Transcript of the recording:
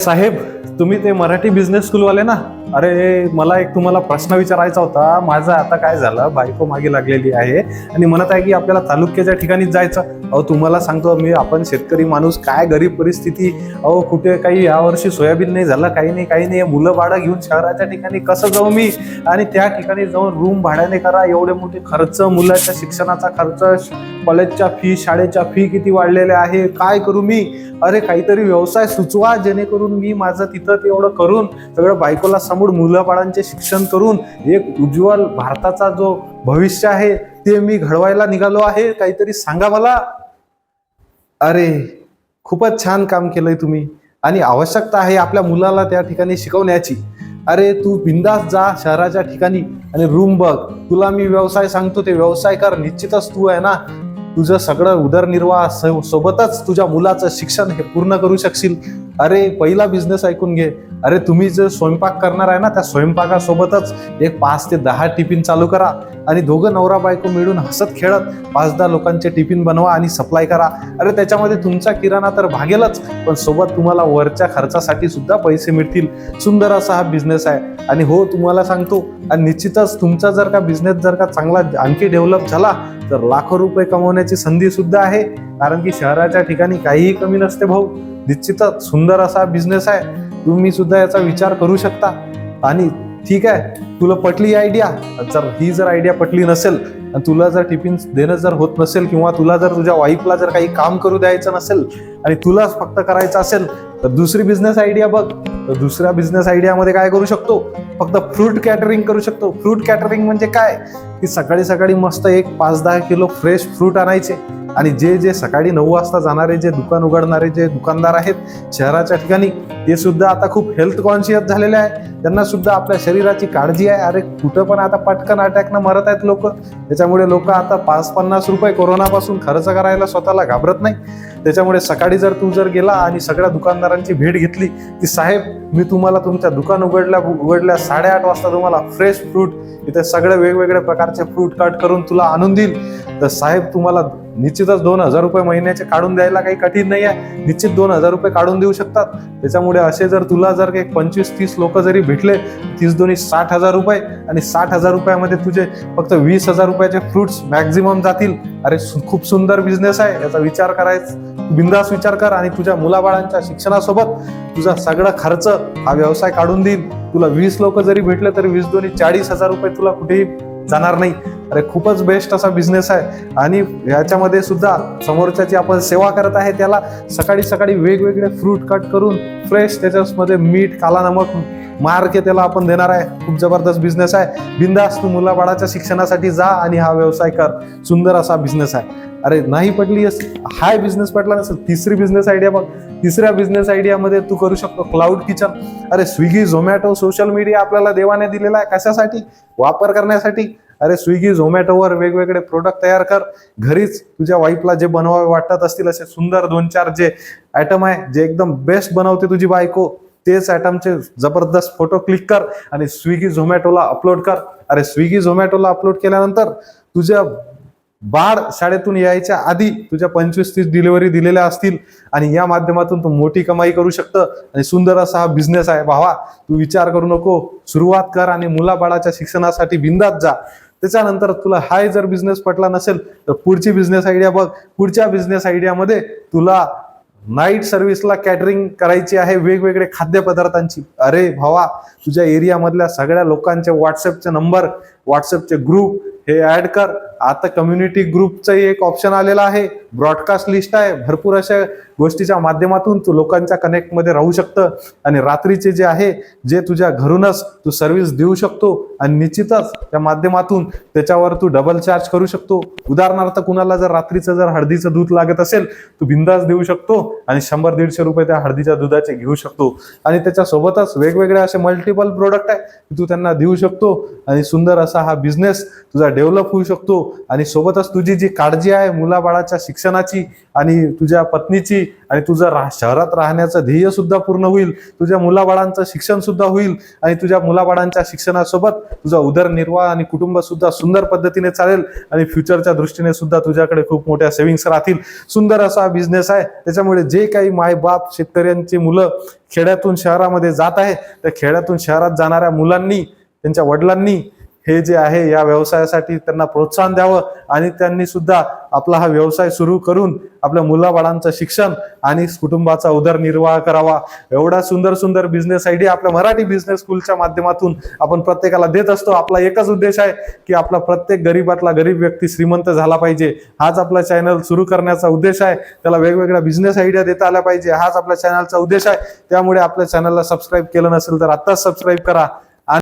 साहेब तुम्ही ते मराठी बिझनेस स्कूलवाले ना? अरे मला एक तुम्हाला प्रश्न विचारायचा होता. माझं आता काय झालं? बायको मागे लागलेली आहे आणि म्हणत आहे की आपल्याला तालुक्याच्या ठिकाणीच जायचं. अहो तुम्हाला सांगतो मी आपण शेतकरी माणूस काय गरीब परिस्थिती. अहो कुठे काही यावर्षी सोयाबीन नाही झालं काही नाही काही नाही. मुलं भाडं घेऊन शहराच्या ठिकाणी कसं जाऊ मी? आणि त्या ठिकाणी जाऊन रूम भाड्याने करा. एवढे मोठे खर्च मुलाच्या शिक्षणाचा खर्च कॉलेजच्या फी शाळेच्या फी किती वाढलेल्या आहे? काय करू मी? अरे काहीतरी व्यवसाय सुचवा जेणेकरून मी माझं तिथं तेवढं करून सगळं बायकोला समोर मुलाबाळांचे शिक्षण करून एक उज्ज्वल भारताचा जो भविष्य आहे ते मी घडवायला निघालो आहे. काहीतरी सांगा मला. अरे खूपच छान काम केलंय तुम्ही. आणि आवश्यकता आहे आपल्या मुलाला त्या ठिकाणी शिकवण्याची. अरे तू बिंदास जा शहराच्या ठिकाणी आणि रूम बघ. तुला मी व्यवसाय सांगतो ते व्यवसाय कर. निश्चितच तू आहे ना तुझं सगळं उदरनिर्वाह सोबतच तुझ्या मुलाचं शिक्षण हे पूर्ण करू शकशील. अरे पहिला बिझनेस ऐकून घे. अरे तुम्ही जे स्वयंपाक करणार आहे ना त्या स्वयंपाकासोबतच एक पाच ते दहा टिफिन चालू करा आणि दोघं नवरा बायको मिळून हसत खेळत पाच दहा लोकांचे टिफिन बनवा आणि सप्लाय करा. अरे त्याच्यामध्ये तुमचा किराणा तर भागेलच पण सोबत तुम्हाला वरच्या खर्चासाठी सुद्धा पैसे मिळतील. सुंदर असा हा बिझनेस आहे. आणि हो तुम्हाला सांगतो आणि निश्चितच तुमचा जर का बिझनेस जर का चांगला आणखी डेव्हलप झाला तर लाखो रुपये कमवण्याची संधी सुद्धा आहे. कारण की शहराच्या ठिकाणी काहीही कमी नसते भाऊ. निश्चितच सुंदर असा बिझनेस आहे. तुम्ही सुद्धा याचा विचार करू शकता. आणि ठीक आहे तुला पटली आयडिया जर ही जर आयडिया पटली नसेल आणि तुला जर टिफिन देणं जर होत नसेल किंवा तुला जर तुझ्या वाईफला जर काही काम करू द्यायचं नसेल आणि तुलाच फक्त करायचं असेल तर दुसरी बिझनेस आयडिया बघ. तर दुसऱ्या बिझनेस आयडियामध्ये काय करू शकतो? फक्त फ्रूट कॅटरिंग करू शकतो. फ्रूट कॅटरिंग म्हणजे काय? की सकाळी सकाळी मस्त एक पाच दहा किलो फ्रेश फ्रूट आणायचे. आणि जे जे सकाळी नऊ वाजता जाणारे जे दुकान उघडणारे जे दुकानदार आहेत शहराच्या ठिकाणी ते सुद्धा आता खूप हेल्थ कॉन्शियस झालेले आहे. त्यांना सुद्धा आपल्या शरीराची काळजी आहे. अरे कुठं पण आता पटकन अटॅकनं मरत आहेत लोक. त्याच्यामुळे लोक आता पाच पन्नास रुपये कोरोनापासून खर्च करायला स्वतःला घाबरत नाही. त्याच्यामुळे सकाळी जर तू जर गेला आणि सगळ्या दुकानदारांची भेट घेतली की साहेब मी तुम्हाला तुमच्या दुकान उघडल्या उघडल्या साडेआठ वाजता तुम्हाला फ्रेश फ्रूट इथे सगळे वेगवेगळ्या प्रकारचे फ्रूट कट करून तुला आणून देईल. तर साहेब तुम्हाला निश्चितच दोन हजार रुपये महिन्याचे काढून द्यायला काही कठीण नाही आहे. निश्चित दोन हजार रुपये काढून देऊ शकतात. त्याच्यामुळे असे जर तुला जर काही पंचवीस तीस लोक जरी भेटले तीस दोन्ही साठ हजार रुपये आणि साठ हजार रुपयामध्ये तुझे फक्त वीस हजार रुपयाचे फ्रुट्स मॅक्झिमम जातील. अरे खूप सुंदर बिझनेस आहे. याचा विचार करायचा बिंदास विचार कर आणि तुझ्या मुलाबाळांच्या शिक्षणासोबत तुझा सगळा खर्च हा व्यवसाय काढून देईल तुला वीस लोक जरी भेटले तरी वीस दोन्ही चाळीस हजार रुपये तुला कुठेही जाणार नाही. अरे खूपच बेस्ट असा बिझनेस आहे. आणि ह्याच्यामध्ये सुद्धा समोरच्याची आपण सेवा करत आहे त्याला सकाळी सकाळी वेगवेगळे फ्रूट कट करून फ्रेश त्याच्यामध्ये मीठ काला नमक मार्के त्याला आपण देणार आहे. खूप जबरदस्त बिझनेस आहे. बिंदास तू मुलाबाळाच्या शिक्षणासाठी जा आणि हा व्यवसाय कर. सुंदर असा बिझनेस आहे. अरे नाही पडली अस- हाय बिझनेस पडला नसेल तिसरी बिझनेस आयडिया बघ. तिसऱ्या बिझनेस आयडियामध्ये तू करू शकतो क्लाउड किचन अरे स्विगी झोमॅटो सोशल मीडिया आपल्याला देवाने दिलेला आहे. कशासाठी? वापर करण्यासाठी. अरे स्विगी झोमॅटोवर वेगवेगळे प्रोडक्ट तयार कर. घरीच तुझ्या वाईफला जे बनवावे वाटत असतील असे सुंदर दोन चार जे आयटम आहे जे एकदम बेस्ट बनवते तुझी बायको तेच आयटमचे जबरदस्त फोटो क्लिक कर आणि स्विगी झोमॅटोला अपलोड कर. अरे स्विगी झोमॅटोला अपलोड केल्यानंतर तुझ्या बाळ शाळेतून यायच्या आधी तुझ्या पंचवीस तीस डिलिव्हरी दिलेल्या असतील आणि या माध्यमातून तू मोठी कमाई करू शकतं आणि सुंदर असा हा बिझनेस आहे. भावा तू विचार करू नको. सुरुवात कर आणि मुलाबाळाच्या शिक्षणासाठी बिंदात जा. त्याच्यानंतर तुला हाय जर बिझनेस पटला नसेल तर पुढची बिझनेस आयडिया बघ. पुढच्या बिझनेस आयडियामध्ये तुला नाईट सर्व्हिसला कॅटरिंग करायची आहे वेगवेगळे खाद्यपदार्थांची. अरे भावा तुझ्या एरियामधल्या सगळ्या लोकांचे व्हॉट्सअपचे नंबर व्हॉट्सअपचे ग्रुप हे ऍड कर. आता कम्युनिटी ग्रुपचंही एक ऑप्शन आलेला आहे. ब्रॉडकास्ट लिस्ट आहे. भरपूर अशा गोष्टीच्या माध्यमातून तू लोकांच्या कनेक्टमध्ये राहू शकतं. आणि रात्रीचे जे आहे जे तुझ्या घरूनच तू सर्व्हिस देऊ शकतो. आणि निश्चितच त्या माध्यमातून त्याच्यावर तू डबल चार्ज करू शकतो. उदाहरणार्थ कुणाला जर रात्रीचं जर हळदीचं दूध लागत असेल तू बिंदास देऊ शकतो. आणि शंभर दीडशे रुपये त्या हळदीच्या दुधाचे घेऊ शकतो. आणि त्याच्यासोबतच वेगवेगळे असे मल्टिपल प्रोडक्ट आहे तू त्यांना देऊ शकतो. आणि सुंदर असा हा बिझनेस तुझा डेव्हलप होऊ शकतो. आणि सोबतच तुझी जी काळजी आहे मुलाबाळाच्या शिक्षणाची आणि तुझ्या पत्नीची आणि तुझं रा शहरात राहण्याचं ध्येय सुद्धा पूर्ण होईल. तुझ्या मुलाबाळांचं शिक्षण सुद्धा होईल आणि तुझ्या मुलाबाळांच्या शिक्षणासोबत तुझा उदरनिर्वाह आणि कुटुंब सुद्धा सुंदर पद्धतीने चालेल आणि फ्युचरच्या दृष्टीने सुद्धा तुझ्याकडे खूप मोठ्या सेव्हिंग्स राहतील. सुंदर असा बिझनेस आहे. त्याच्यामुळे जे काही मायबाप शेतकऱ्यांची मुलं खेड्यातून शहरामध्ये जात आहे त्या खेड्यातून शहरात जाणाऱ्या मुलांनी त्यांच्या वडिलांनी हे जे आहे या व्यवसायासाठी त्यांना प्रोत्साहन द्यावं आणि त्यांनी सुद्धा आपला हा व्यवसाय सुरू करून आपल्या मुलाबाळांचं शिक्षण आणि कुटुंबाचा उदरनिर्वाह करावा. एवढा सुंदर सुंदर बिझनेस आयडिया आपल्या मराठी बिझनेस स्कूलच्या माध्यमातून आपण प्रत्येकाला देत असतो. आपला एकच उद्देश आहे की आपला प्रत्येक गरीबातला गरीब व्यक्ती श्रीमंत झाला पाहिजे. हाच आपला चॅनल सुरू करण्याचा उद्देश आहे. त्याला वेगवेगळ्या बिझनेस आयडिया देता आल्या पाहिजे. हाच आपल्या चॅनलचा उद्देश आहे. त्यामुळे आपल्या चॅनलला सबस्क्राईब केलं नसेल तर आत्ताच सबस्क्राईब करा.